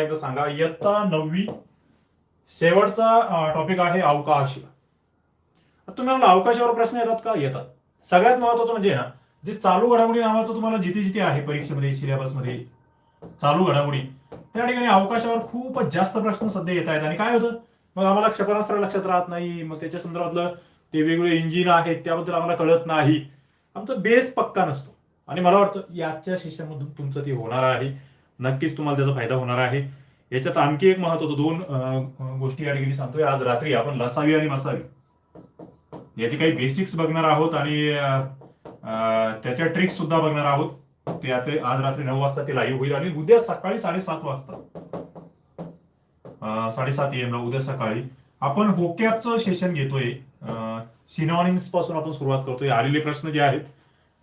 एकदा सांगा इयत्ता नववी शेवटचा टॉपिक आहे अवकाश. तुम्ही तुम्हाला अवकाशावर प्रश्न येतात का? येतात. सगळ्यात महत्वाचं म्हणजे ना जे चालू घडामोडी नावाचं तुम्हाला जिथे जिथे आहे परीक्षेमध्ये सिलेबसमध्ये चालू घडामोडी त्या ठिकाणी अवकाशावर खूपच जास्त प्रश्न सध्या येत आहेत. आणि काय होतं? मग आम्हाला क्षेपणास्त्र लक्षात राहत नाही. मग त्याच्या संदर्भातलं ते वेगवेगळे इंजिन आहेत त्याबद्दल आम्हाला कळत नाही. आमचा बेस पक्का नसतो. आणि मला वाटतं याच्या शिष्यामधून तुमचं ते होणार आहे. नक्कीच तुम्हाला त्याचा फायदा होणार आहे. याच्यात आणखी एक महत्वाचं दोन गोष्टी या ठिकाणी सांगतोय. आज रात्री आपण लसावी आणि मसावी. याचे काही बेसिक्स बघणार आहोत आणि त्याच्या ट्रिक्स सुद्धा बघणार आहोत. ते आता आज रात्री नऊ वाजता ते लाईव्ह होईल आणि उद्या सकाळी साडेसात वाजता साडेसात एम ला उद्या सकाळी आपण होकॅपचं सेशन घेतोय. सिनॉनिम्सपासून आपण सुरुवात करतोय. आलेले प्रश्न जे आहेत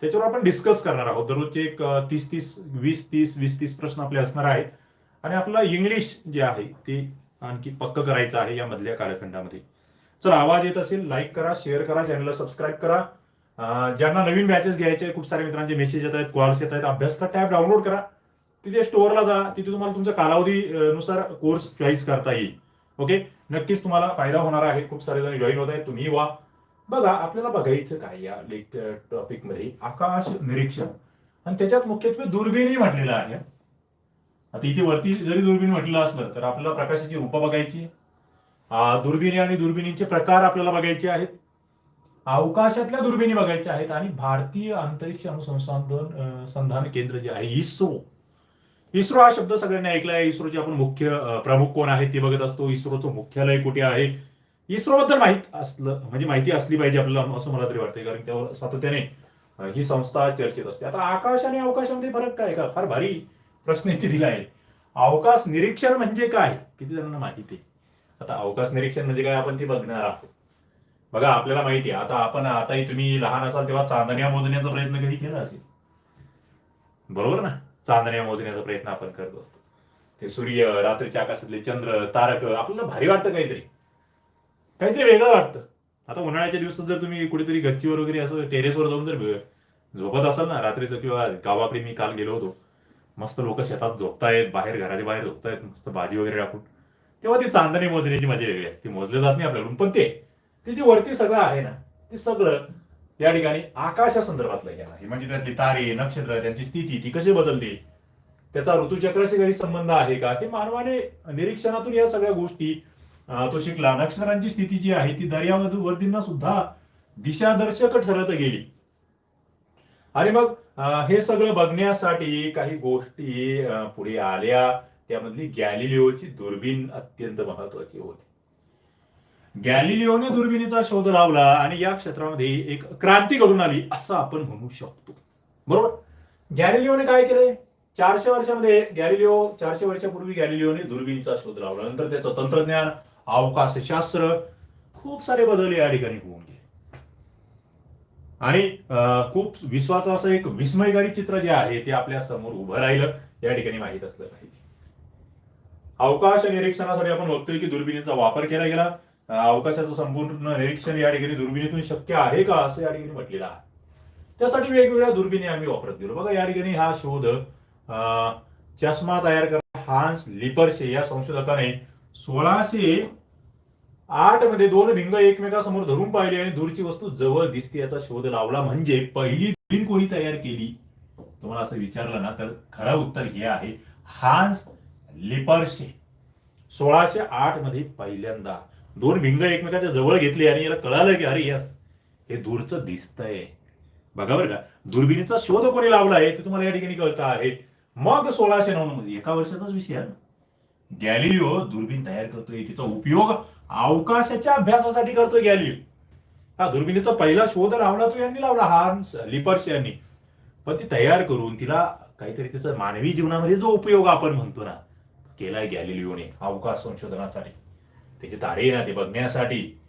त्याच्यावर आपण डिस्कस करणार आहोत. दररोजचे एक तीस तीस वीस तीस वीस तीस प्रश्न आपले असणार आहेत. आणि आपलं इंग्लिश जे आहे ते आणखी पक्क करायचं आहे या मधल्या कालखंडामध्ये. चला आवाज येत असेल लाईक करा शेअर करा चॅनलला सबस्क्राईब करा. ज्यांना नवीन बॅचेस घ्यायचे खूप सारे मित्रांचे मेसेज येत आहेत कॉल्स येत आहेत अभ्यास का टॅब डाउनलोड करा. तिथे स्टोअरला जा तिथे तुम्हाला तुमच्या कालावधी नुसार कोर्स चॉईस करता येईल. ओके नक्कीच तुम्हाला फायदा होणार आहे. खूप सारे जण जॉईन होत आहेत तुम्ही व्हा बघा आपल्याला बघायचं काय या लेख टॉपिकमध्ये आकाश निरीक्षण. आणि त्याच्यात मुख्यत्वे दुर्बिणी म्हटलेलं आहे. आता इथे वरती जरी दुर्बीण म्हटलं असलं तर आपल्याला प्रकाशाची रूपं बघायची. दुर्बिणी आणि दुर्बिणींचे प्रकार आपल्याला बघायचे आहेत. अवकाशातल्या दुर्बिणी बघायच्या आहेत. आणि भारतीय अंतरिक्ष अनुसंधान संधान केंद्र जे आहे इस्रो. इस्रो हा शब्द सगळ्यांनी ऐकला आहे इस्रोचे आपण मुख्य प्रमुख कोण आहेत ते बघत असतो. इस्रोचं मुख्यालय कुठे आहे? इस्रोबद्दल माहीत माहीत असलं म्हणजे माहिती असली पाहिजे आपल्याला असं मला तरी वाटतंय. कारण त्यावर सातत्याने ही संस्था चर्चेत असते. आता आकाश आणि अवकाशामध्ये फरक काय? का फार भारी प्रश्न इथे दिला आहे. अवकाश निरीक्षण म्हणजे काय? किती जणांना माहिती आहे? आता अवकाश निरीक्षण म्हणजे काय? आपण ते बघणार आहोत. बघा आपल्याला माहिती आहे. आता आपण आताही तुम्ही लहान असाल तेव्हा चांदण्या मोजण्याचा प्रयत्न कधी केला असेल? बरोबर ना? चांदण्या मोजण्याचा प्रयत्न आपण करत असतो. ते सूर्य रात्रीच्या आकाशातले चंद्र तारक आपल्याला भारी वाटतं काहीतरी. काहीतरी वेगळं वाटतं. आता उन्हाळ्याच्या दिवसात जर तुम्ही कुठेतरी गच्चीवर वगैरे असं टेरेसवर जाऊन जर झोपत असाल ना रात्रीचं किंवा गावाकडे मी काल गेलो होतो मस्त लोक शेतात झोपतायत बाहेर घराच्या बाहेर झोपतायत मस्त भाजी वगैरे टाकून. तेव्हा ती चांदणी मोजण्याची मजा वेगळी असते. मोजले जात नाही आपल्याकडून पण ते ते जे वरती सगळं आहे ना ते सगळं या ठिकाणी आकाशा संदर्भातलं हे आहे. म्हणजे त्यातली तारे नक्षत्र त्यांची स्थिती ती कशी बदलते त्याचा ऋतुचक्राशी काही संबंध आहे का? हे मानवाने निरीक्षणातून या सगळ्या गोष्टी तो शिकला. नक्षत्रांची स्थिती जी आहे ती दर्यावर्दींना सुद्धा दिशादर्शक ठरत गेली. आणि मग हे सगळं बघण्यासाठी काही गोष्टी पुढे आल्या. त्यामधली गॅलिलिओची दुर्बीण अत्यंत महत्वाची होती. गॅलिलिओने दुर्बिणीचा शोध लावला आणि या क्षेत्रामध्ये एक क्रांती घडून आली असं आपण म्हणू शकतो. बरोबर? गॅलिलिओने काय केलंय? चारशे वर्षामध्ये गॅलिलिओ चारशे वर्षापूर्वी गॅलिलिओने दुर्बिणीचा शोध लावला. नंतर त्याचं तंत्रज्ञान अवकाशशास्त्र खूप सारे बदल या ठिकाणी होऊन गेले. आणि खूप विश्वाचं असं एक विस्मयकारी चित्र जे आहे ते आपल्यासमोर उभं राहिलं या ठिकाणी माहीत असलं पाहिजे. अवकाश निरीक्षणासाठी आपण बघतोय की दुर्बिणीचा वापर केला गेला. अवकाशाचं संपूर्ण निरीक्षण या ठिकाणी दुर्बिणीतून शक्य आहे का असं या ठिकाणी म्हटलेलं आहे. त्यासाठी वेगवेगळ्या दुर्बिणी आम्ही वापरत गेलो. बघा या ठिकाणी हा शोध चष्मा तयार करणारा हान्स लिपरशे या संशोधकाने सोळाशे आठमध्ये दोन भिंग एकमेकासमोर धरून पाहिली आणि दूरची वस्तू जवळ दिसते याचा शोध लावला. म्हणजे पहिली भिंग कोणी तयार केली? तुम्हाला असं विचारलं ना तर खरं उत्तर हे आहे हान्स लिपर्शे. सोळाशे आठमध्ये पहिल्यांदा दोन भिंग एकमेकाच्या जवळ घेतली आणि याला कळालं की अरे यस हे दूरचं दिसतंय. बघा बरं का दुर्बिणीचा शोध कोणी लावला आहे ते तुम्हाला या ठिकाणी कळतं आहे. मग सोळाशे नऊ मध्ये एका वर्षाचाच विषय आहे ना. गॅलिलिओ दुर्बीण तयार करतोय तिचा उपयोग अवकाशाच्या अभ्यासासाठी करतोय गॅलिलिओ. हा दुर्बिणीचा पहिला शोध लावला तो यांनी लावला हार्न्स लिपर्स यांनी. पण ती तयार करून तिला काहीतरी तिचा मानवी जीवनामध्ये जो उपयोग आपण म्हणतो ना केलाय गॅलिलिओने अवकाश संशोधनासाठी. त्याचे तारे ना ते बघण्यासाठी.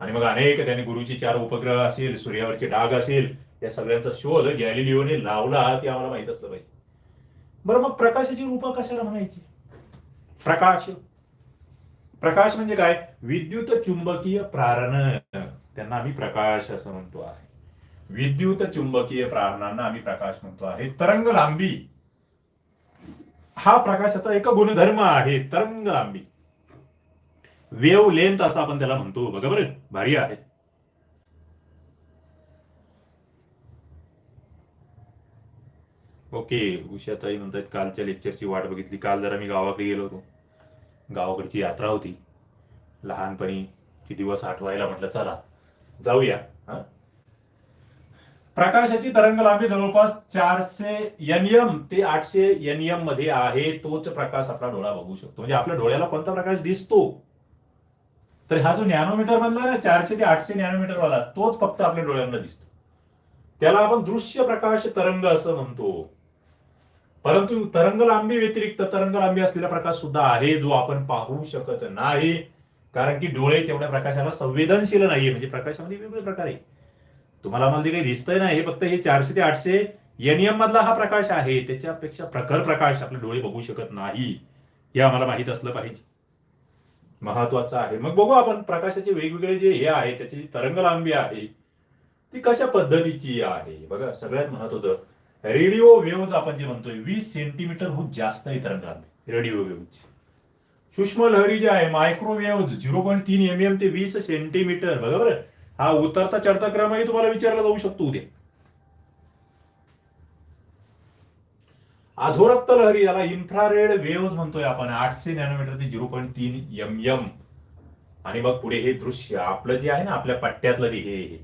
आणि मग अनेक त्यांनी गुरुचे चार उपग्रह असेल सूर्यावरचे डाग असेल या सगळ्यांचा शोध गॅलिलिओने लावला ते आम्हाला माहीत असलं पाहिजे. बरं मग प्रकाशाची रूप कशाला म्हणायची? प्रकाश. प्रकाश म्हणजे काय? विद्युत चुंबकीय प्रारण. त्यांना आम्ही प्रकाश असं म्हणतो आहे. विद्युत चुंबकीय प्रारणांना आम्ही प्रकाश म्हणतो आहे. तरंग लांबी. हा प्रकाशाचा एक गुणधर्म आहे तरंग लांबी. वेव लेंथ असं आपण त्याला म्हणतो. बघा बरं भारी आहे. ओके उषाताई म्हणतात कालच्या लेक्चरची वाट बघितली. काल जरा मी गावाकडे गेलो होतो. गावाकडची यात्रा होती. लहानपणी ती दिवस आठवायला म्हटलं चला जाऊया. हा? प्रकाशाची तरंग लांबी जवळपास चारशे एनएम ते आठशे एनएममध्ये आहे. तोच प्रकाश आपला डोळा बघू शकतो. म्हणजे आपल्या डोळ्याला कोणता प्रकाश दिसतो? तर हा जो नॅनोमीटर मधला ना चारशे ते आठशे नॅनोमीटर वाला तोच फक्त आपल्या डोळ्यांना दिसतो. त्याला आपण दृश्य प्रकाश तरंग असं म्हणतो. परंतु तरंग लांबी व्यतिरिक्त तरंग लांबी असलेला प्रकाश सुद्धा आहे जो आपण पाहू शकत नाही. कारण की डोळे तेवढ्या प्रकाशाला संवेदनशील नाहीये म्हणजे प्रकाशामध्ये वेगवेगळे प्रकार आहे. तुम्हाला आम्हाला काही दिसतंय ना हे फक्त हे चारशे ते आठशे एनएम मधला हा प्रकाश आहे. त्याच्यापेक्षा प्रखर प्रकाश आपले डोळे बघू शकत नाही. हे आम्हाला माहीत असलं पाहिजे. महत्वाचं आहे. मग बघू आपण प्रकाशाचे वेगवेगळे जे हे आहे त्याची जी तरंग लांबी आहे ती कशा पद्धतीची आहे? बघा सगळ्यात महत्वाचं रेडिओ वेव्ह आपण जे म्हणतोय वीस सेंटीमीटरहून जास्त आहे तरंग रेडिओ वेव्हची. सूक्ष्म लहरी जे आहे मायक्रोवेव्ह झिरो पॉईंट तीन एम एम ते वीस सेंटीमीटर बघा बरं हा उतरता चढता क्रमही तुम्हाला विचारला जाऊ शकतो उद्या. अधोरक्त लहरी याला इन्फ्रारेड वेव्ह म्हणतोय आपण आठशे नॅनोमीटर ते झिरो पॉईंट तीन एम एम आणि मग पुढे हे दृश्य आपलं जे आहे ना आपल्या पट्ट्यातलं हे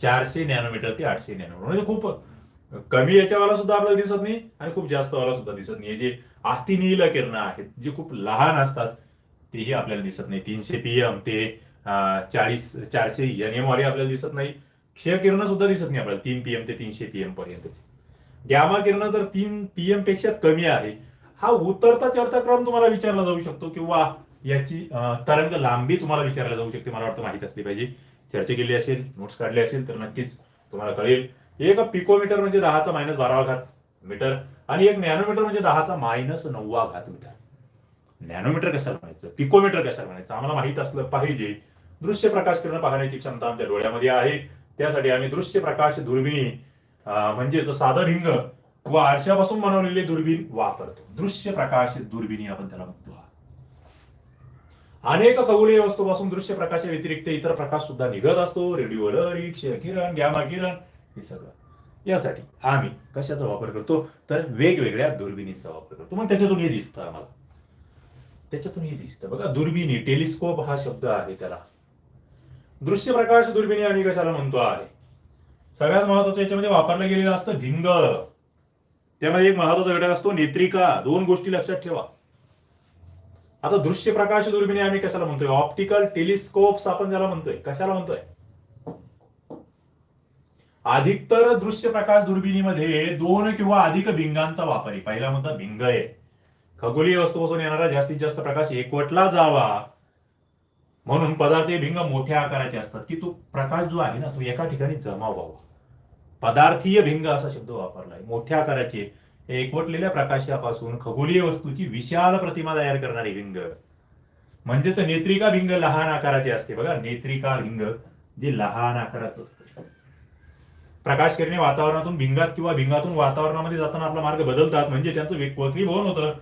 चारशे नॅनोमीटर ते आठशे नॅनोमीटर म्हणजे खूप कमी याच्यावाला सुद्धा आपल्याला दिसत नाही आणि खूप जास्त वाला सुद्धा दिसत नाही. जे अतिनील किरण आहेत जे खूप लहान असतात तेही आपल्याला दिसत नाही. तीनशे पीएम ते चाळीस चारशे एन एम वाले आपल्याला दिसत नाही. क्षय किरण सुद्धा दिसत नाही आपल्याला. तीन पीएम ते तीनशे पीएम पर्यंत गॅमा किरण तर तीन पीएमपेक्षा कमी आहे. हा उतरता चढता क्रम तुम्हाला विचारला जाऊ शकतो किंवा याची तरंग लांबी तुम्हाला विचारला जाऊ शकते. मला वाटतं माहीत असली पाहिजे. चर्चा केली असेल नोट्स काढले असेल तर नक्कीच तुम्हाला कळेल. एक पिकोमीटर म्हणजे दहाचा मायनस बारावा घात मीटर आणि एक नॅनोमीटर म्हणजे दहाचा मायनस नववा घात मीटर. नॅनोमीटर कशाला म्हणायचं? पिकोमीटर कशाला म्हणायचं? आम्हाला माहीत असलं पाहिजे. दृश्य प्रकाश किरण पाहण्याची क्षमता आमच्या डोळ्यामध्ये आहे. त्यासाठी आम्ही दृश्य प्रकाश दुर्बिणी म्हणजेच साधन हिंग व आरशापासून बनवलेले दुर्बीण वापरतो. दृश्य प्रकाश दुर्बिणी आपण त्याला म्हणतो. अनेक खगोलीय वस्तूपासून दृश्य प्रकाशा व्यतिरिक्त इतर प्रकाश सुद्धा निघत असतो. रेडिओ लहरी किरण गॅमा किरण. हे सगळं. यासाठी आम्ही कशाचा वापर करतो? तर वेगवेगळ्या दुर्बिणींचा वापर करतो. मग त्याच्यातून हे दिसतं आम्हाला. त्याच्यातून हे दिसतं. बघा दुर्बिणी टेलिस्कोप हा शब्द आहे त्याला. दृश्य प्रकाश दुर्बिणी आम्ही कशाला म्हणतो आहे? सगळ्यात महत्वाचं याच्यामध्ये वापरलं गेलेलं असतं भिंग. त्यामध्ये एक महत्त्वाचा घटक असतो नेत्रिका. दोन गोष्टी लक्षात ठेवा. आता दृश्य प्रकाश दुर्बिणी आम्ही कशाला म्हणतोय? ऑप्टिकल टेलिस्कोप्स आपण ज्याला म्हणतोय. कशाला म्हणतोय? अधिकतर दृश्य प्रकाश दुर्बिणीमध्ये दोन किंवा अधिक भिंगांचा वापर आहे. पहिला म्हणतात भिंग आहे. खगोलीय वस्तूपासून येणारा जास्तीत जास्त प्रकाश एकवटला जावा. म्हणून पदार्थ हे भिंग मोठ्या आकाराचे असतात. की तो प्रकाश जो आहे ना तो एका ठिकाणी जमा व्हावा पदार्थीय भिंग असा शब्द वापरलाय. मोठ्या आकाराचे. एकवटलेल्या प्रकाशापासून खगोलीय वस्तूची विशाल प्रतिमा तयार करणारी भिंग. म्हणजेच नेत्रिका भिंग लहान आकाराची असते. बघा नेत्रिका भिंग जे लहान आकाराचं असतं. प्रकाश किरणे वातावरणातून भिंगात किंवा भिंगातून वातावरणामध्ये जाताना आपला मार्ग बदलतात म्हणजे त्यांचं वेगवेगळी वक्रीभवन होतं.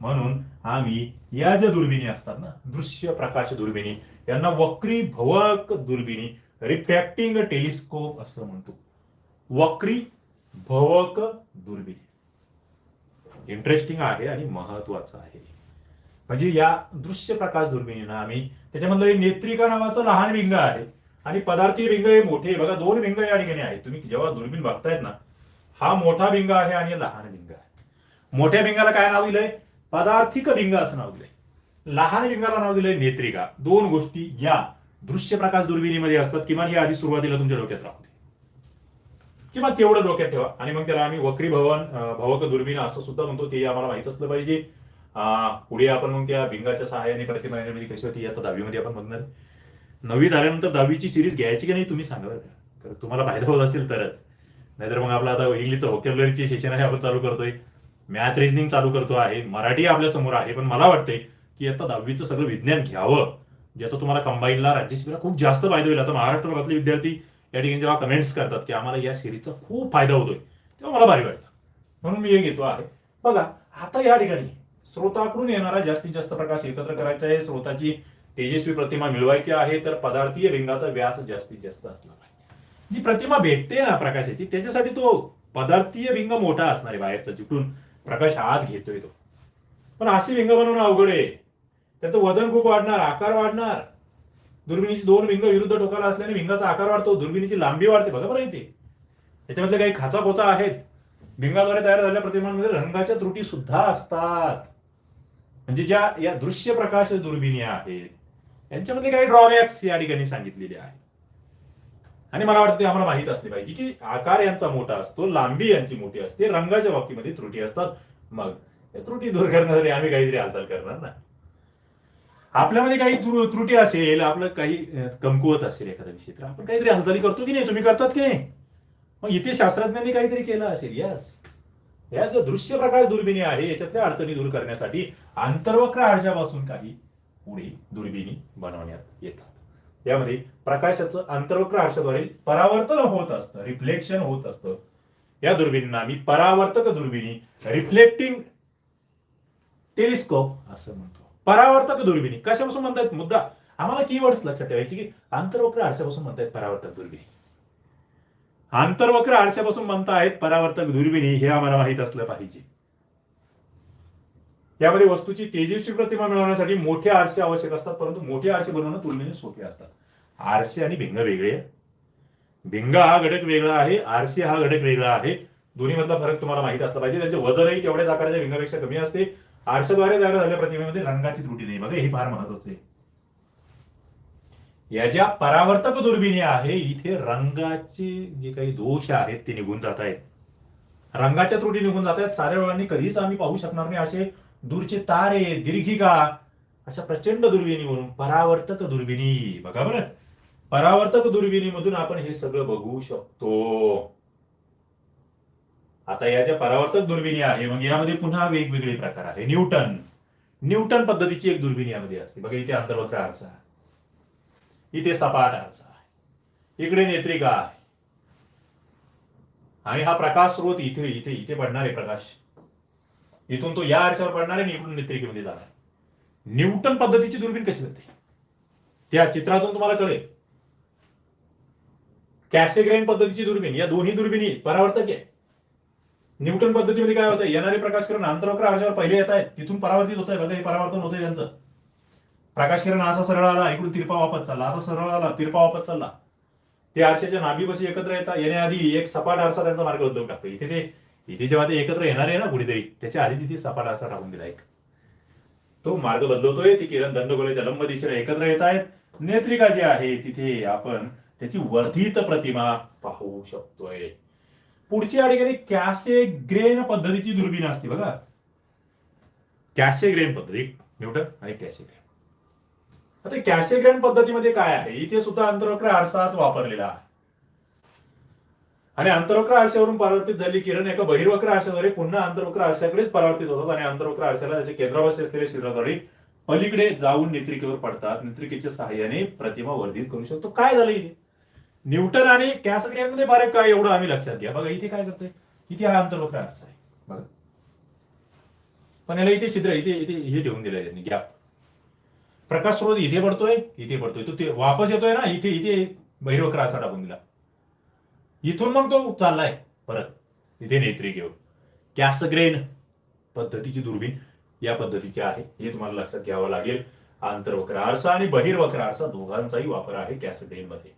म्हणून आम्ही या ज्या दुर्बिणी असतात ना दृश्य प्रकाश दुर्बिणी यांना वक्री भवक दुर्बिणी रिफ्रॅक्टिंग टेलिस्कोप असं म्हणतो. वक्री भवक दुर्बिणी. इंटरेस्टिंग आहे आणि महत्वाचं आहे. म्हणजे या दृश्य प्रकाश दुर्बिणीनं आम्ही त्याच्यामधलं एक नेत्रिका नावाचं लहान भिंग आहे. आणि पदार्थी भिंग हे मोठे. बघा दोन भिंग या ठिकाणी आहेत. तुम्ही जेव्हा दुर्बीण बघतायत ना हा मोठा भिंग आहे आणि लहान भिंग आहे. मोठ्या भिंगाला काय नाव दिलंय? पदार्थिक भिंग असं नाव दिलंय. लहान भिंगाला नाव दिलंय नेत्रिका. दोन गोष्टी या दृश्य प्रकाश दुर्बिणीमध्ये असतात. किमान हे आधी सुरुवातीला तुमच्या डोक्यात राहू दे. किमान तेवढं डोक्यात ठेवा. आणि मग त्याला आम्ही वक्री भवन भवक दुर्बीण असं सुद्धा म्हणतो. ते आम्हाला माहीत असलं पाहिजे. पुढे आपण मग त्या भिंगाच्या सहाय्याने प्रतिमा निर्मिती कशी होती आता दहावीमध्ये आपण बघणार. नववी झाल्यानंतर दहावीची सिरीज घ्यायची की नाही तुम्ही सांगा बरं का. तुम्हाला फायदा होत असेल तरच. नाहीतर मग आपलं आता इंग्लिशचं व्होकॅबलरीचे सेशन आहे आपण चालू करतोय. मॅथ रिजनिंग चालू करतो आहे. मराठी आपल्यासमोर आहे. पण मला वाटतंय की आता दहावीचं सगळं विज्ञान घ्यावं ज्याचा तुम्हाला कंबाईनला राज्यसभेला खूप जास्त फायदा होईल. आता महाराष्ट्र भागातले विद्यार्थी या ठिकाणी जेव्हा कमेंट्स करतात की आम्हाला या सिरीजचा खूप फायदा होतोय तेव्हा मला भारी वाटतं. म्हणून मी हे घेतो आहे. बघा आता या ठिकाणी स्रोताकडून येणारा जास्तीत जास्त प्रकाश एकत्र करायचा आहे. स्रोताची तेजस्वी प्रतिमा मिळवायची आहे तर पदार्थीय रिंगाचा व्यास जास्तीत जास्त असला पाहिजे. जी प्रतिमा भेटते ना प्रकाशाची त्याच्यासाठी तो पदार्थीय रिंग मोठा असणार आहे बाहेरचा जिकडून प्रकाश आत घेतोय तो. पण अशी रिंग बनवणं अवघड आहे. त्याचं वजन खूप वाढणार आकार वाढणार. दुर्बिणीची दोन विंग विरुद्ध टोकाला असल्याने विंगाचा आकार वाढतो दुर्बिणीची लांबी वाढते. बघा बरं इथे. त्याच्यामधले काही खाचा खोचा आहेत. भिंगाद्वारे तयार झालेल्या प्रतिमांमध्ये रंगाच्या त्रुटी सुद्धा असतात. म्हणजे ज्या या दृश्य प्रकाश दुर्बिणी आहेत यांच्यामध्ये काही ड्रॉबॅक्स या ठिकाणी सांगितलेले आहे आणि मला वाटतं आम्हाला माहीत असले पाहिजे की आकार यांचा मोठा असतो लांबी यांची मोठी असते रंगाच्या बाबतीमध्ये त्रुटी असतात. मग या त्रुटी दूर करण्यासाठी आम्ही काहीतरी हालचाल करणार ना. आपल्यामध्ये काही त्रुटी असेल आपलं काही कमकुवत असेल एखादा विषय तर आपण काहीतरी हालचाली करतो की नाही? तुम्ही करतात की नाही? मग इथे शास्त्रज्ञांनी काहीतरी केलं असेल यस या जो दृश्य प्रकाश दुर्बिणी आहे याच्यातल्या अडचणी दूर करण्यासाठी आंतरवक्र आरशापासून काही पुढे दुर्बिणी बनवण्यात येतात. यामध्ये प्रकाशाचं आंतरवक्र आरशाद्वारे परावर्तन होत असतं रिफ्लेक्शन होत असतं. या दुर्बिणींना आम्ही परावर्तक दुर्बिणी रिफ्लेक्टिंग टेलिस्कोप असं म्हणतो. परावर्तक दुर्बिणी कशापासून म्हणतात मुद्दा आम्हाला कीवर्ड्स लक्षात ठेवायची की आंतरवक्र आरशापासून म्हणतायत परावर्तक दुर्बिणी. आंतरवक्र आरशापासून म्हणतायत परावर्तक दुर्बिणी हे आम्हाला माहीत असलं पाहिजे. यामध्ये वस्तूची तेजस्वी प्रतिमा मिळवण्यासाठी मोठे आरसे आवश्यक असतात परंतु मोठे आरसे बनवणं तुलनेने सोपे असतात. आरसे आणि भिंग वेगळे भिंग हा घटक वेगळा आहे आरसे हा घटक वेगळा आहे. दोन्ही मधला फरक तुम्हाला माहीत असला पाहिजे. त्यांचे वजनही तेवढ्याच आकाराच्या भिंगापेक्षा कमी असते. आरशाद्वारे तयार झालेल्या प्रतिमेमध्ये रंगाची त्रुटी नाही. बघा हे फार महत्वाचं आहे. या ज्या परावर्तक दुर्बिणी आहे इथे रंगाचे जे काही दोष आहेत ते निघून जात आहेत. रंगाच्या त्रुटी निघून जात आहेत. साऱ्या वेळांनी कधीच आम्ही पाहू शकणार नाही असे दूरचे तारे दीर्घिका अशा प्रचंड दुर्बिणी म्हणून परावर्तक दुर्बिणी. बघा बरं. परावर्तक दुर्बिणीमधून आपण हे सगळं बघू शकतो. आता या ज्या परावर्तक दुर्बिणी आहे मग यामध्ये पुन्हा वेगवेगळे प्रकार आहे. न्यूटन. न्यूटन पद्धतीची एक दुर्बिणी यामध्ये असते. बघा इथे अंतर्वक्र आरसा आहे. इथे सपाट आरसा आहे. इकडे नेत्रिका आहे. आणि हा प्रकाश स्रोत इथे इथे इथे पडणारे प्रकाश इथून तो या आरशावर पडणार आहे आणि इकडून नेत्रिकेमध्ये जाणार न्यूटन पद्धतीची दुर्बीण कशी मिळते त्या चित्रातून तुम्हाला कळेल. कॅसेग्रेन पद्धतीची दुर्बीण या दोन्ही दुर्बिणी परावर्तक आहे. न्यूटन पद्धतीमध्ये काय होतं येणारे प्रकाश किरण आंतरवक्र आरशावर पहिले येत आहेत तिथून परावर्तित होत आहे बघा हे परावर्तन होतंय त्यांचं. प्रकाश किरण असा सरळ आला इकडून तिरपा वापस चालला असा सरळ आला तिरपा वापस चालला. ते आरशाच्या नाभीपाशी एकत्र येतात येण्याआधी एक सपाट आरसा त्यांचा मार्ग उद्योग टाकतो इथे ते इथे जेव्हा ते एकत्र येणार आहे ना कुणीतरी त्याच्या आधी तिथे सपाटा असा टाकून दिला एक तो मार्ग बदलवतोय ती किरण दंडगोलाच्या लंब दिशेला एकत्र येत आहेत. नेत्रिका जी आहे तिथे आपण त्याची वर्धित प्रतिमा पाहू शकतोय. पुढची या ठिकाणी कॅसे ग्रेन पद्धतीची दुर्बीण असते बघा. कॅसे ग्रेन पद्धती? न्यूटन आणि कॅसे ग्रेन. आता कॅसे ग्रेन पद्धतीमध्ये काय आहे? इथे सुद्धा अंतरवक्र आरसाच वापरलेला आहे. आणि अंतरवक्र आरशावरून परावर्तित झाली किरण एका बहिर्वक्र आरशाद्वारे पुन्हा अंतरवक्र आरशाकडेच परावर्तित होतात आणि अंतरवक्र आरशाला त्याच्या केंद्रावस्थेत असलेल्या शिराद्वारे पलीकडे जाऊन नेत्रिकेवर पडतात. नेत्रिकेच्या सहाय्याने प्रतिमा वर्धित करू शकतो. काय झालं इथे? न्यूटन आणि कॅसग्रेनमध्ये फरक काय एवढं आम्ही लक्षात घ्या. बघा इथे काय करतोय? इथे हा अंतर्वक्र आरसा आहे. बघा. पण याला इथे छिद्र इथे इथे हे ठेवून दिलंय त्यांनी. गॅप प्रकाश स्रोत इथे पडतोय इथे पडतोय. तो ते वापस येतोय ना? इथे इथे बहिर्वक्र आरसा टाकून दिला. इथून मग तो चाललाय परत इथे घेऊन. कॅसग्रेन पद्धतीची दुर्बीण या पद्धतीची आहे. हे तुम्हाला लक्षात घ्यावं लागेल. आंतरवक्र आरसा आणि बहिर्वक्र आरसा दोघांचाही वापर आहे कॅसग्रेन मध्ये.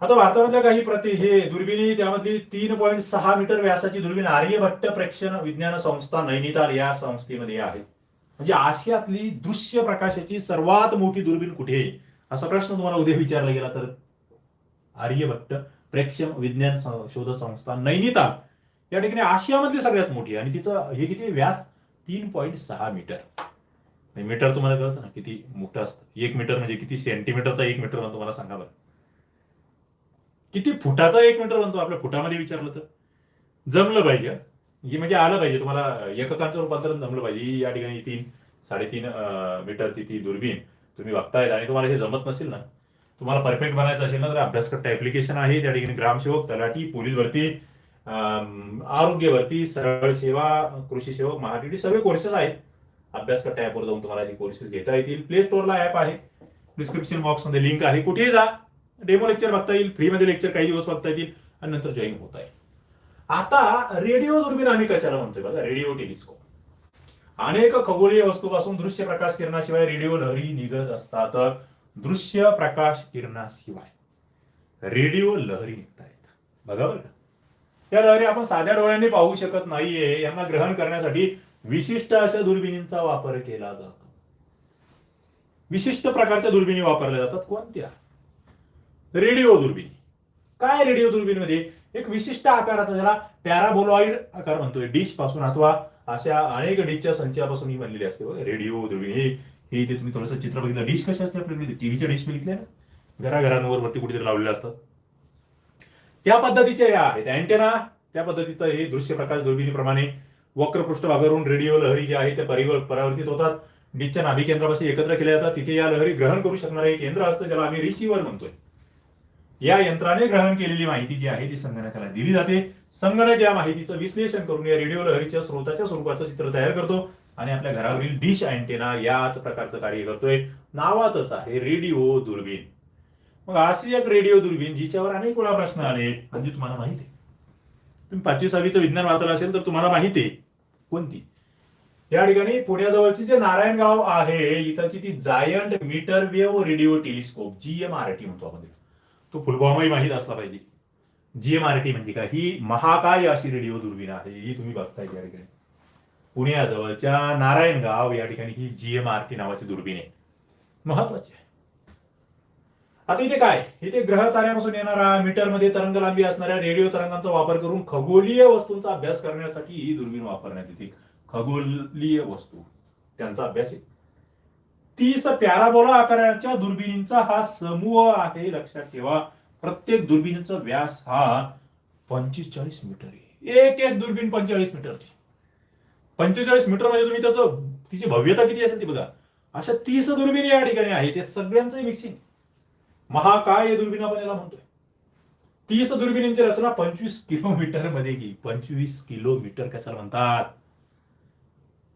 आता भारतामधल्या काही प्रति हे दुर्बिणी त्यामधली तीन पॉईंट सहा मीटर व्यासाची दुर्बीण आर्यभट्ट प्रेक्षण विज्ञान संस्था नैनिताल या संस्थेमध्ये आहे. म्हणजे आशियातली दृश्य प्रकाशाची सर्वात मोठी दुर्बीण कुठे आहे? असा प्रश्न तुम्हाला उद्या विचारला गेला तर आर्यभट्ट प्रेक्षम विज्ञान शोध संस्था नैनिताल. या ठिकाणी आशियामधली सगळ्यात मोठी आणि तिचं हे किती व्यास? तीन पॉईंट सहा मीटर. म्हणजे मीटर तुम्हाला कळतं ना किती मोठं असतं. एक मीटर म्हणजे किती सेंटीमीटरचा एक मीटर म्हणतो मला सांगा बरं. किती फुटाचा एक मीटर म्हणतो? आपल्या फुटामध्ये विचारलं तर. जमलं पाहिजे. हे म्हणजे आलं पाहिजे. तुम्हाला एककांचं रूपांतरण जमलं पाहिजे. या ठिकाणी तीन साडेतीन मीटरची ती दुर्बीण तुम्ही बघतायत. आणि तुम्हाला हे जमत नसेल ना तुम्हाला परफेक्ट बनायचं असेल ना तर अभ्यासकट्ट ऍप्लिकेशन आहे त्या ठिकाणी ग्रामसेवक तलाठी पोलीस भरती आरोग्य भरती सरळ सेवा कृषी सेवक महाडी सगळे कोर्सेस आहेत. अभ्यासकट्टा ऍपवर जाऊन तुम्हाला हे कोर्सेस घेता येतील. प्ले स्टोअरला ऍप आहे. डिस्क्रिप्शन बॉक्समध्ये लिंक आहे. कुठेही जा. डेमो लेक्चर बघता येईल. फ्रीमध्ये लेक्चर काही दिवस बघता येतील. आणि नंतर जॉईन होता येईल. आता रेडिओ दुर्बीण आम्ही कशाला म्हणतोय बघा? रेडिओ टेलिस्कोप अनेक खगोलीय वस्तूपासून दृश्य प्रकाश किरणाशिवाय रेडिओ लहरी निघत असतात. दृश्य प्रकाश किरणाशिवाय रेडिओ लहरी निघतायत. बघा बरं का. त्या लहरी आपण साध्या डोळ्यांनी पाहू शकत नाहीये. यांना ग्रहण करण्यासाठी विशिष्ट अशा दुर्बिणींचा वापर केला जातो. विशिष्ट प्रकारच्या दुर्बिणी वापरल्या जातात. कोणत्या? रेडिओ दुर्बिणी. काय रेडिओ दुर्बिणीमध्ये? एक विशिष्ट आकाराचा ज्याला पॅराबोलॉइड आकार म्हणतोय. डिशपासून अथवा अशा अनेक डिशच्या संचापासून ही बनलेली असते रेडिओ दुर्बिणी. हे इथे तुम्ही थोडंसं चित्र बघितलं. डिश कशी असते आपल्याकडे? टीव्हीच्या डिश बघितल्या ना? घराघरांवर वरती कुठेतरी लावलेल्या असतात त्या पद्धतीच्या या आहेत. अँटेना त्या पद्धतीचं हे दृश्य प्रकाश दुर्बिणीप्रमाणे वक्र पृष्ठभागावरून रेडिओ लहरी ज्या आहेत त्या परिवर परावर्तित होतात. डिशच्या नाभी केंद्रापाशी एकत्र केल्या जातात. तिथे या लहरी ग्रहण करू शकणारे एक केंद्र असतं ज्याला आम्ही रिसिव्हर म्हणतोय. या यंत्राने ग्रहण केलेली माहिती जी आहे ती संगणकाला दिली जाते. संगणक या माहितीचं विश्लेषण करून या रेडिओ लहरीच्या स्रोताच्या स्वरूपाचं चित्र तयार करतो. आणि आपल्या घरावरील डिश अँटेना याच प्रकारचं कार्य करतोय. नावातच आहे रेडिओ दुर्बीण. मग अशी एक रेडिओ दुर्बीण जिच्यावर अनेक वेळा प्रश्न आले म्हणजे तुम्हाला माहिती आहे. तुम्ही पाचवी सहावीचं विज्ञान वाचलं असेल तर तुम्हाला माहिती आहे. कोणती? या ठिकाणी पुण्याजवळची जे नारायण गाव आहे इथंची ती giant metre wave radio telescope GMRT म्हणतो आपण तो फुलफॉर्मही माहीत असला पाहिजे. जीएमआरटी म्हणजे काय? ही महाकाय अशी रेडिओ दुर्बीण आहे ही तुम्ही बघताय या ठिकाणी. पुण्याजवळच्या नारायण गाव या ठिकाणी ही जीएमआरटी नावाची दुर्बीण आहे. महत्वाची आहे. आता इथे काय? इथे ग्रह ताऱ्यापासून येणारा मीटरमध्ये तरंग लांबी असणाऱ्या रेडिओ तरंगांचा वापर करून खगोलीय वस्तूंचा अभ्यास करण्यासाठी ही दुर्बीण वापरण्यात येते. खगोलीय वस्तू. त्यांचा अभ्यास आहे. तीस पॅराबोला आकाराच्या दुर्बिणींचा हा समूह आहे. लक्षात ठेवा. प्रत्येक दुर्बिणीचा व्यास हा पंचेचाळीस मीटर आहे. एक एक दुर्बीण पंचेचाळीस मीटरची. पंचेचाळीस मीटर म्हणजे तुम्ही त्याचं तिची भव्यता किती असेल ती बघा. अशा तीस दुर्बिणी या ठिकाणी आहे ते सगळ्यांचं मिक्सिंग महाकाय दुर्बीण आपण याला म्हणतोय. तीस दुर्बिणींची रचना पंचवीस किलोमीटरमध्ये की पंचवीस किलोमीटर कशाला म्हणतात?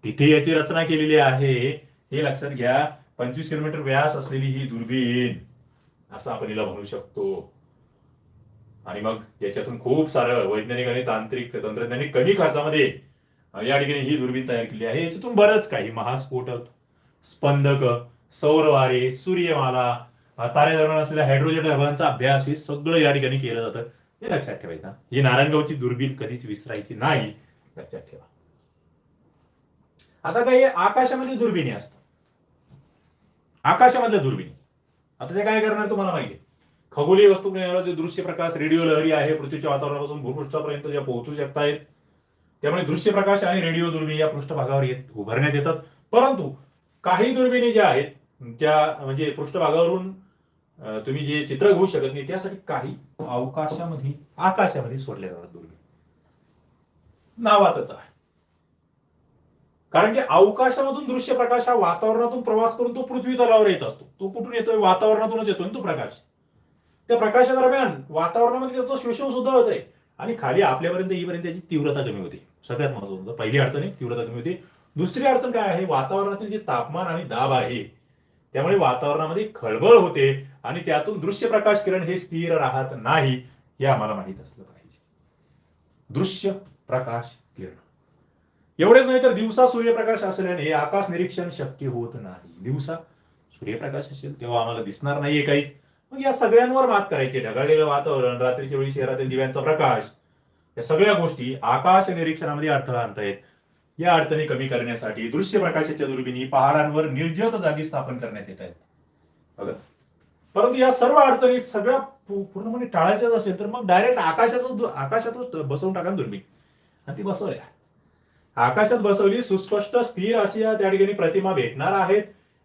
तिथे याची रचना केलेली आहे. हे लक्षात घ्या पंचवीस किलोमीटर व्यास असलेली ही दुर्बीण. असं आपण हिला म्हणू शकतो. आणि मग याच्यातून खूप सारं वैज्ञानिक आणि तांत्रिक तंत्रज्ञानिक कमी खर्चामध्ये या ठिकाणी ही दुर्बीण तयार केली आहे. याच्यातून बरंच काही महास्फोटक स्पंदक सौरवारे सूर्यमाला तारे दरम्यान असलेल्या हायड्रोजन डबांचा अभ्यास हे सगळं या ठिकाणी केलं जातं. हे लक्षात ठेवायचं. ही नारायणगावची दुर्बीण कधीच विसरायची नाही. लक्षात ठेवा. आता काही आकाशामध्ये दुर्बिणी असतात. आकाशामधल्या दुर्बिणी. आता ते काय करणार तुम्हाला माहिती खगोलीय वस्तू दृश्य प्रकाश रेडिओ लहरी आहे पृथ्वीच्या वातावरणापासून भूपृष्ठापर्यंत ज्या पोहोचू शकतायत. त्यामुळे दृश्य प्रकाश आणि रेडिओ दुर्बिणी या पृष्ठभागावर येत उभारण्यात येतात. परंतु काही दुर्बिणी ज्या आहेत त्या म्हणजे पृष्ठभागावरून तुम्ही जे चित्र घेऊ शकत नाही त्यासाठी काही अवकाशामध्ये आकाशामध्ये सोडल्या जातात दुर्बिणी नावातच आहे. कारण की अवकाशामधून दृश्य प्रकाश हा वातावरणातून प्रवास करून तो पृथ्वी तलावर येत असतो. तो कुठून येतोय? वातावरणातूनच येतोय ना तो प्रकाश. त्या प्रकाशादरम्यान वातावरणामध्ये त्याचं शोषण सुद्धा होत आहे आणि खाली आपल्यापर्यंत येईपर्यंत त्याची तीव्रता कमी होते. सगळ्यात महत्वाचं पहिली अडचण आहे तीव्रता कमी होते. दुसरी अडचण काय आहे? वातावरणातील जे तापमान आणि दाब आहे त्यामुळे वातावरणामध्ये खळबळ होते आणि त्यातून दृश्य प्रकाश किरण हे स्थिर राहत नाही हे आम्हाला माहीत असलं पाहिजे. दृश्य प्रकाश किरण. एवढेच नाही तर दिवसा सूर्यप्रकाश असल्याने आकाश निरीक्षण शक्य होत नाही. दिवसा सूर्यप्रकाश असेल तेव्हा आम्हाला दिसणार नाहीये काहीच. मग या सगळ्यांवर मात करायची. ढगाळलेलं वातावरण रात्रीच्या वेळी शहरातील दिव्यांचा प्रकाश या सगळ्या गोष्टी आकाश निरीक्षणामध्ये अडथळा आणतायत या अडचणी कमी करण्यासाठी दृश्य प्रकाशाच्या दुर्बिणी पहाडांवर निर्जत जागी स्थापन करण्यात येत आहेत. बघा. परंतु या सर्व अडचणी सगळ्या पूर्णपणे टाळायच्याच असेल तर मग डायरेक्ट आकाशातच आकाशातच बसवून टाका दुर्बीण. आणि ती बसवल्या आकाशात बसवली सुस्पष्ट स्थिर अशी या त्या ठिकाणी प्रतिमा भेटणार आहेत.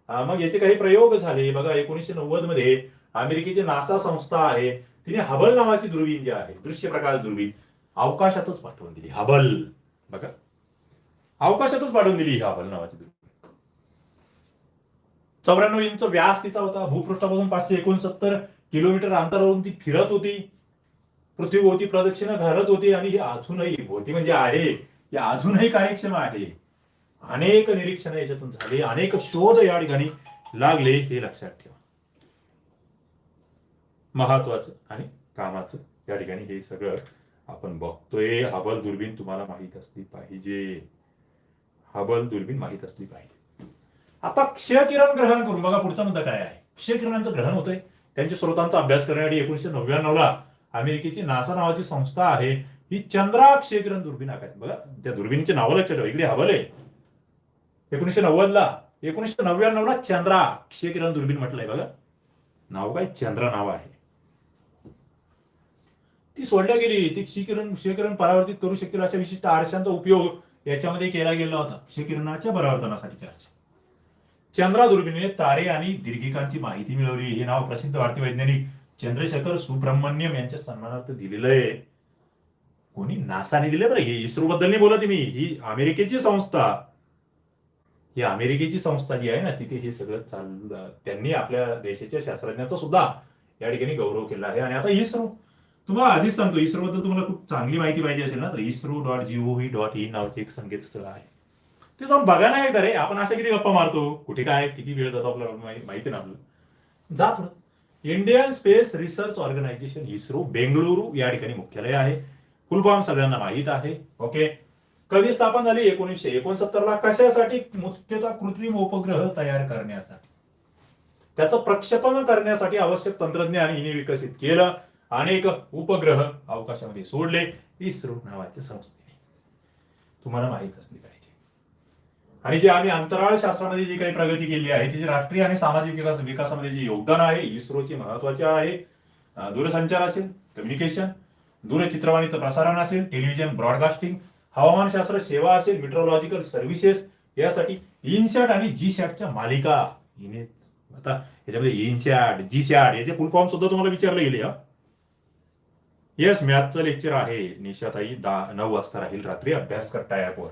मग याचे काही प्रयोग झाले. बघा एकोणीसशे नव्वदमध्ये अमेरिकेची नासा संस्था आहे. तिने हबल नावाची दुर्बीण जी आहे दृश्य प्रकाश दुर्बीण. अवकाशातच पाठवून दिली हबल बघा. अवकाशातच पाठवून दिली ही हबल नावाची दुर्बीण चौऱ्याण्णव इंच व्यास तिचा होता. भूपृष्ठापासून पाचशे एकोणसत्तर किलोमीटर अंतरावरून ती फिरत होती. पृथ्वीभोवती प्रदक्षिणा घालत होती आणि ही अजूनही भोवती म्हणजे आहे. हे अजूनही कार्यक्षम आहे. अनेक निरीक्षण याच्यातून झाले. अनेक शोध या ठिकाणी लागले हे लक्षात ठेवा. महत्वाचं आणि कामाचं या ठिकाणी हे सगळं आपण बघतोय हबल दुर्बीण तुम्हाला माहीत असली पाहिजे. हबल दुर्बीण माहीत असली पाहिजे. आता क्षयकिरण ग्रहण करून बघा पुढचा मुद्दा काय आहे? क्षयकिरणांचं ग्रहण होतंय. त्यांच्या स्रोतांचा अभ्यास करण्यासाठी एकोणीशे नव्याण्णव ला अमेरिकेची नासा नावाची संस्था आहे. ही चंद्रा क्षयकिरण दुर्बीण आकारते बघा त्या दुर्बिणीचे नावं लक्षात ठेवा. इकडे हबल आहे. एकोणीशे नव्वद ला एकोणीशे नव्याण्णव ला चंद्रा क्षयकिरण दुर्बीण म्हटलंय. बघा नाव काय? चंद्रा नाव आहे. ती सोडल्या गेली. ती क्षीकिरण क्षयकिरण परावर्तित करू शकतील अशा विशिष्ट आरशांचा उपयोग याच्यामध्ये केला गेला होता. क्षिकिरणाच्या परावर्तनासाठी चंद्रा दुर्बिणीने तारे आणि दीर्घिकांची माहिती मिळवली. हे नाव प्रसिद्ध भारतीय वैज्ञानिक चंद्रशेखर सुब्रह्मण्यम यांच्या सन्मानार्थ दिलेलं आहे. कोणी नासाने दिले? बरं हे इस्रो बद्दल नाही बोलत मी. ही अमेरिकेची संस्था. ही अमेरिकेची संस्था जी आहे ना तिथे हे सगळं चाललं त्यांनी आपल्या देशाच्या शास्त्रज्ञांचा सुद्धा या ठिकाणी गौरव केला आहे. आणि आता इस्रो तुम्हाला आधीच सांगतो इस्रोबद्दल तुम्हाला खूप चांगली माहिती पाहिजे असेल ना तर ISRO dot gov dot in नावचे एक संकेतस्थळ आहे. ते जाऊन बघा ना एकदा रे आपण अशा किती गप्पा मारतो कुठे काय किती वेळ जातो आपल्याला माहिती ना आपलं जात Indian Space Research Organisation ISRO Bengaluru या ठिकाणी मुख्यालय आहे. फुल सगळ्यांना माहीत आहे. ओके? कधी स्थापन झाली? एकोणीसशे एकोणसत्तर ला कशासाठी? मुख्यतः कृत्रिम उपग्रह तयार करण्यासाठी. त्याचं प्रक्षेपण करण्यासाठी आवश्यक तंत्रज्ञान हिने विकसित केलं. अनेक उपग्रह अवकाशामध्ये सोडले. इस्रो नावाच्या संस्थेने. तुम्हाला माहीत असली पाहिजे. आणि जे आम्ही अंतराळ शास्त्रामध्ये जी काही प्रगती केली आहे तिचे राष्ट्रीय आणि सामाजिक विकास विकासामध्ये जे योगदान आहे इस्रोचे महत्त्वाचे आहे. दूरसंचार असेल कम्युनिकेशन दूरचित्रवाणीचं प्रसारण असेल टेलिव्हिजन ब्रॉडकास्टिंग. हवामानशास्त्र सेवा असेल मेट्रोलॉजिकल सर्व्हिसेस यासाठी इनसॅट आणि जी सॅटच्या मालिका आता याच्यामध्ये इनसॅट जी सॅट याचे फुल फॉर्म सुद्धा तुम्हाला विचारले गेले हा. येस मॅथचं लेक्चर आहे. निशाताई दहा नऊ वाजता राहील रात्री. अभ्यास करता ऍपवर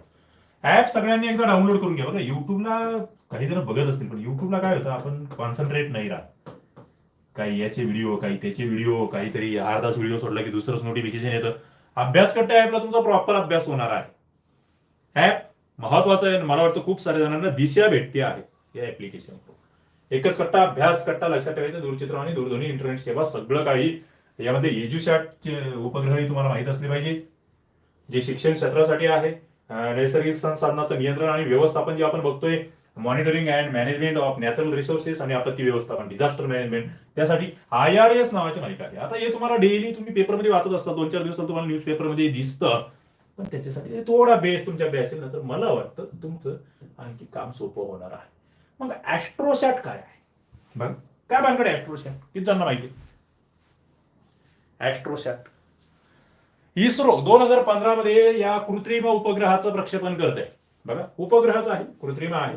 ऍप सगळ्यांनी एकदा डाउनलोड करून घ्या. बघा युट्यूबला काही जण बघत असतील पण युट्यूबला काय होतं? आपण कॉन्सन्ट्रेट नाही राहत. काही याचे व्हिडिओ काही त्याचे व्हिडिओ काहीतरी अर्धाच व्हिडिओ सोडला की दुसरंच नोटिफिकेशन येतं. अभ्यास करता ऍपला तुमचा प्रॉपर अभ्यास होणार आहे. ऍप महत्वाचं आहे मला वाटतं खूप साऱ्या जणांना दिशा भेटते आहे या ऍप्लिकेशन एकच कट्टा अभ्यास कट्टा लक्षात ठेवायचं. दूरचित्रवाणी दूरध्वनी इंटरनेट सेवा सगळं काही यामध्ये एज्युसॅटचे उपग्रहही तुम्हाला माहीत असले पाहिजे. जे शिक्षण क्षेत्रासाठी आहे नैसर्गिक संसाधनाचं नियंत्रण आणि व्यवस्थापन जे आपण बघतोय monitoring and management of natural resources आणि आपत्ती व्यवस्थापन डिझास्टर मॅनेजमेंट त्यासाठी आय आर एस नावाची मालिका आहे. आता हे तुम्हाला डेली तुम्ही पेपरमध्ये वाचत असता दोन चार दिवसात तुम्हाला न्यूज पेपरमध्ये दिसतं. पण त्याच्यासाठी थोडा बेस तुमच्याकडे असेल ना तर मला वाटतं तुमचं आणखी काम सोपं होणार आहे. मग ऍस्ट्रोसॅट काय आहे? बघ काय भानकडे ऍस्ट्रोसॅट किती जणांना माहिती ॲस्ट्रोसॅट. इस्रो दोन हजार पंधरा मध्ये या कृत्रिम उपग्रहाचं प्रक्षेपण करत आहे बघा उपग्रहाच आहे कृत्रिम आहे.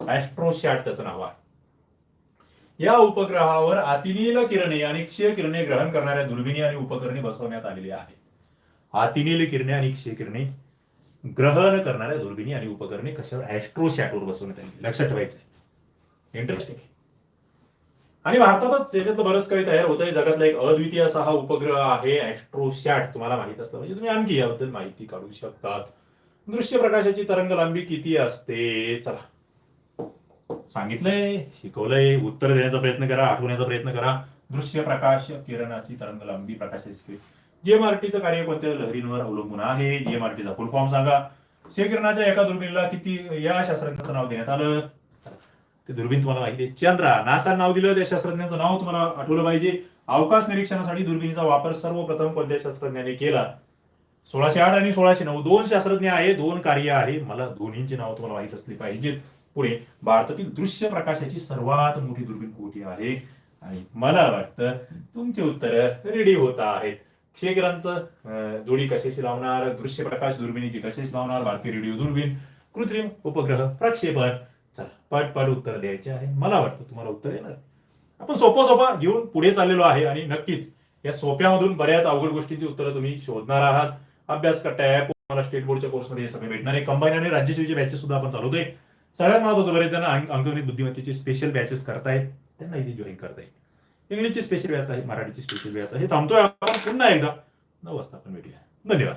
ॲस्ट्रोसॅट त्याचं नाव आहे. या उपग्रहावर अतिनील किरणे आणि क्षय किरणे ग्रहण करणाऱ्या दुर्बिणी आणि उपकरणे बसवण्यात आलेली आहे अतिनील किरणे आणि क्षय किरणे ग्रहण करणाऱ्या दुर्बिणी आणि उपकरणे कशावर? ऍस्ट्रोसॅटवर बसवण्यात आली लक्षात ठेवायचं इंटरेस्टिंग आणि भारतातच त्याच्यातलं बरंच काही तयार होत आहे जगातला एक अद्वितीय असा हा उपग्रह आहे ऍस्ट्रोसॅट तुम्हाला माहीत असलं म्हणजे तुम्ही आणखी याबद्दल माहिती काढू शकतात. दृश्य प्रकाशाची तरंग लांबी किती असते? चला. सांगितलंय शिकवलंय. उत्तर देण्याचा प्रयत्न करा आठवण्याचा प्रयत्न करा. दृश्य प्रकाश किरणाची तरंग लांबी प्रकाशाची जेएमआरटीचं कार्य कोणत्या लहरींवर अवलंबून आहे? जेएमआरटीचा फुल फॉर्म सांगा. किरणाच्या एका दुर्मिणीला किती या शास्त्रज्ञाचं नाव देण्यात आलं? ते दुर्बीण तुम्हाला माहिती आहे. चंद्रा नासा नाव दिलं त्या शास्त्रज्ञांचं नाव तुम्हाला आठवलं पाहिजे. अवकाश निरीक्षणासाठी दुर्बिणीचा वापर सर्वप्रथम कोणत्या शास्त्रज्ञाने केला? सोळाशे आठ आणि सोळाशे नऊ. दोन शास्त्रज्ञ आहे दोन कार्य आहे. मला दोन्हींची नाव तुम्हाला माहीत असली पाहिजेत. पुढे भारतातील दृश्य प्रकाशाची सर्वात मोठी दुर्बीण कोठी आहे? आणि मला वाटतं तुमचे उत्तर रेडी होत आहेत. क्षेत्रांचं जोडी कशाशी लावणार? दृश्य प्रकाश दुर्बिणीची कशाशी लावणार? भारतीय रेडिओ दुर्बीण. कृत्रिम उपग्रह प्रक्षेपण. चला पट पट उत्तर द्यायचे आहे. मला वाटतं तुम्हाला उत्तर येणार. आपण सोपा सोपा घेऊन पुढे चाललेलो आहे आणि नक्कीच या सोप्यामधून बऱ्याच अवघड गोष्टींची उत्तरं तुम्ही शोधणार आहात. अभ्यास करताय तुम्हाला स्टेट बोर्डच्या कोर्समध्ये हे सगळे भेटणार आहे. कंबाईन आणि राज्यसेवेचे बॅचेस सुद्धा आपण चालवतोय. सगळ्यात महत्वाचं बरेच जण अंक- अंकगणित बुद्धिमत्तेचे स्पेशल बॅचेस करतायत. त्यांना इथे जॉईन करता येईल इंग्लिशची स्पेशल बॅच आहे मराठीची स्पेशल बॅच आहे. थांबतोय आपण. पुन्हा एकदा नऊ वाजता आपण भेटूया. धन्यवाद.